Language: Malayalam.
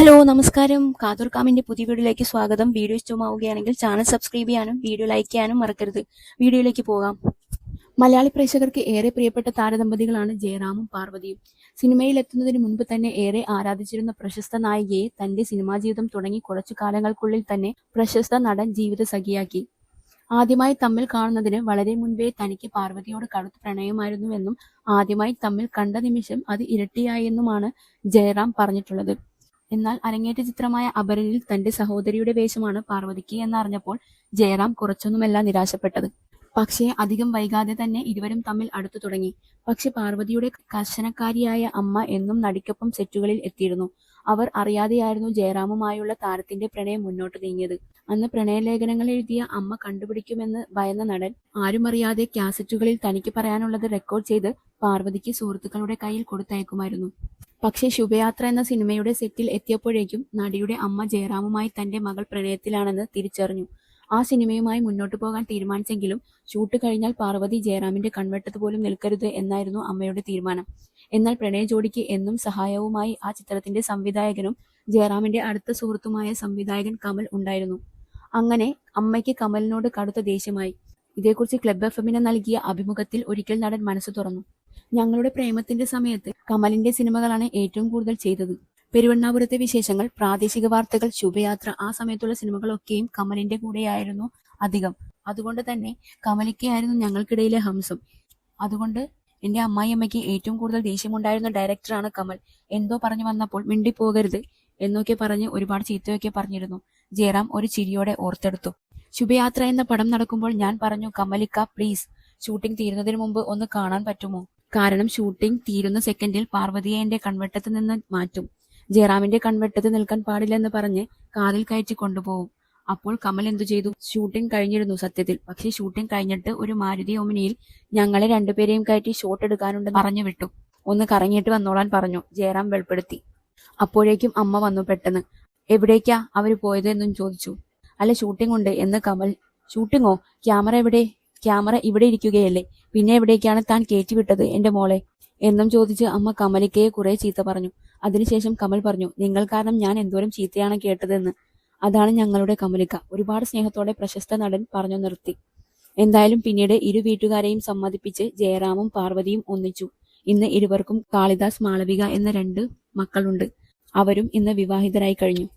ഹലോ നമസ്കാരം. കാതൂർ കാമിന്റെ പുതിയ വീഡിയോയിലേക്ക് സ്വാഗതം. വീഡിയോ ഇഷ്ടമാവുകയാണെങ്കിൽ ചാനൽ സബ്സ്ക്രൈബ് ചെയ്യാനും വീഡിയോ ലൈക്ക് ചെയ്യാനും മറക്കരുത്. വീഡിയോയിലേക്ക് പോകാം. മലയാളി പ്രേക്ഷകർക്ക് ഏറെ പ്രിയപ്പെട്ട താരദമ്പതികളാണ് ജയറാമും പാർവതിയും. സിനിമയിൽ എത്തുന്നതിന് മുൻപ് തന്നെ ഏറെ ആരാധിച്ചിരുന്ന പ്രശസ്ത നായികയെ തന്റെ സിനിമാ ജീവിതം തുടങ്ങി കുറച്ചു കാലങ്ങൾക്കുള്ളിൽ തന്നെ പ്രശസ്ത നടൻ ജീവിത സഖിയാക്കി. ആദ്യമായി തമ്മിൽ കാണുന്നതിന് വളരെ മുൻപേ തനിക്ക് പാർവതിയോട് കടുത്ത പ്രണയമായിരുന്നുവെന്നും ആദ്യമായി തമ്മിൽ കണ്ട നിമിഷം അത് ഇരട്ടിയായെന്നുമാണ് ജയറാം പറഞ്ഞിട്ടുള്ളത്. എന്നാൽ അരങ്ങേറ്റ ചിത്രമായ അപരനിൽ തന്റെ സഹോദരിയുടെ വേഷമാണ് പാർവതിക്ക് എന്നറിഞ്ഞപ്പോൾ ജയറാം കുറച്ചൊന്നുമല്ല നിരാശപ്പെട്ടത്. പക്ഷേ അധികം വൈകാതെ തന്നെ ഇരുവരും തമ്മിൽ അടുത്തു തുടങ്ങി. പക്ഷെ പാർവതിയുടെ കർശനക്കാരിയായ അമ്മ എന്നും നടിക്കൊപ്പം സെറ്റുകളിൽ എത്തിയിരുന്നു. അവർ അറിയാതെയായിരുന്നു ജയറാമുമായുള്ള താരത്തിന്റെ പ്രണയം മുന്നോട്ട് നീങ്ങിയത്. അന്ന് പ്രണയലേഖനങ്ങൾ എഴുതിയ അമ്മ കണ്ടുപിടിക്കുമെന്ന് ഭയന്ന നടൻ ആരും അറിയാതെ കാസറ്റുകളിൽ തനിക്ക് പറയാനുള്ളത് റെക്കോർഡ് ചെയ്ത് പാർവതിക്ക് സുഹൃത്തുക്കളുടെ കയ്യിൽ കൊടുത്തയക്കുമായിരുന്നു. പക്ഷേ ശുഭയാത്ര എന്ന സിനിമയുടെ സെറ്റിൽ എത്തിയപ്പോഴേക്കും നടിയുടെ അമ്മ ജയറാമുമായി തന്റെ മകൾ പ്രണയത്തിലാണെന്ന് തിരിച്ചറിഞ്ഞു. ആ സിനിമയുമായി മുന്നോട്ടു പോകാൻ തീരുമാനിച്ചെങ്കിലും ഷൂട്ട് കഴിഞ്ഞാൽ പാർവതി ജയറാമിന്റെ കൺവെട്ടത്ത് പോലും നിൽക്കരുത് എന്നായിരുന്നു അമ്മയുടെ തീരുമാനം. എന്നാൽ പ്രണയ ജോഡിക്ക് എന്നും സഹായവുമായി ആ ചിത്രത്തിന്റെ സംവിധായകനും ജയറാമിന്റെ അടുത്ത സുഹൃത്തുമായ സംവിധായകൻ കമൽ ഉണ്ടായിരുന്നു. അങ്ങനെ അമ്മയ്ക്ക് കമലിനോട് കടുത്ത ദേഷ്യമായി. ഇതേക്കുറിച്ച് ക്ലബ് എഫ് എമ്മിന് നൽകിയ അഭിമുഖത്തിൽ ഒരിക്കൽ നടൻ മനസ്സ് തുറന്നു. ഞങ്ങളുടെ പ്രേമത്തിന്റെ സമയത്ത് കമലിന്റെ സിനിമകളാണ് ഏറ്റവും കൂടുതൽ ചെയ്തത്. പെരുവണ്ണാപുരത്തെ വിശേഷങ്ങൾ പ്രാദേശിക വാർത്തകൾ ശുഭയാത്ര ആ സമയത്തുള്ള സിനിമകളൊക്കെയും കമലിന്റെ കൂടെയായിരുന്നു അധികം. അതുകൊണ്ട് തന്നെ കമലിക്കയായിരുന്നു ഞങ്ങൾക്കിടയിലെ ഹംസം. അതുകൊണ്ട് എന്റെ അമ്മായിയമ്മയ്ക്ക് ഏറ്റവും കൂടുതൽ ദേഷ്യമുണ്ടായിരുന്ന ഡയറക്ടറാണ് കമൽ. എന്തോ പറഞ്ഞു വന്നപ്പോൾ മിണ്ടിപ്പോകരുത് എന്നൊക്കെ പറഞ്ഞ് ഒരുപാട് ചീത്തയൊക്കെ പറഞ്ഞിരുന്നു. ജയറാം ഒരു ചിരിയോടെ ഓർത്തെടുത്തു. ശുഭയാത്ര എന്ന പടം നടക്കുമ്പോൾ ഞാൻ പറഞ്ഞു കമലിക്ക പ്ലീസ് ഷൂട്ടിംഗ് തീരുന്നതിന് മുമ്പ് ഒന്ന് കാണാൻ പറ്റുമോ? കാരണം ഷൂട്ടിംഗ് തീരുന്ന സെക്കൻഡിൽ പാർവതിയെ എന്റെ കൺവെട്ടത്ത് നിന്ന് മാറ്റും. ജയറാമിന്റെ കൺവെട്ടത്ത് നിൽക്കാൻ പാടില്ലെന്ന് പറഞ്ഞ് കാതിൽ കയറ്റി കൊണ്ടുപോകും അപ്പോൾ കമൽ എന്തു ചെയ്തു? ഷൂട്ടിംഗ് കഴിഞ്ഞിരുന്നു സത്യത്തിൽ. പക്ഷേ ഷൂട്ടിംഗ് കഴിഞ്ഞിട്ട് ഒരു മാരുതി ഒമിനിയിൽ ഞങ്ങളെ രണ്ടുപേരെയും കയറ്റി ഷോട്ട് എടുക്കാനുണ്ടെന്ന് പറഞ്ഞു വിട്ടു. ഒന്ന് കറങ്ങിയിട്ട് വന്നോളാൻ പറഞ്ഞു. ജയറാം വെളിപ്പെടുത്തി. അപ്പോഴേക്കും അമ്മ വന്നു പെട്ടെന്ന്. എവിടേക്കാ അവർ പോയത്? എന്നും ചോദിച്ചു. അല്ല ഷൂട്ടിംഗ് ഉണ്ട്. എന്ന് കമൽ ഷൂട്ടിങ്ങോ ക്യാമറ എവിടെ? ക്യാമറ ഇവിടെ ഇരിക്കുകയല്ലേ? പിന്നെ എവിടേക്കാണ് താൻ കയറ്റിവിട്ടത് എന്റെ മോളെ? എന്നും ചോദിച്ച് അമ്മ കമലിക്കയെ കുറെ ചീത്ത പറഞ്ഞു. അതിനുശേഷം കമൽ പറഞ്ഞു നിങ്ങൾ കാരണം ഞാൻ എന്തോരം ചീത്തയാണ് കേട്ടതെന്ന്. അതാണ് ഞങ്ങളുടെ കമലിക്ക. ഒരുപാട് സ്നേഹത്തോടെ പ്രശസ്ത നടൻ പറഞ്ഞു നിർത്തി. എന്തായാലും പിന്നീട് ഇരു വീട്ടുകാരെയും സമ്മതിപ്പിച്ച് ജയറാമും പാർവതിയും ഒന്നിച്ചു. ഇന്ന് ഇരുവർക്കും കാളിദാസ് മാളവിക എന്ന രണ്ട് മക്കളുണ്ട്. അവരും ഇന്ന് വിവാഹിതരായി കഴിഞ്ഞു.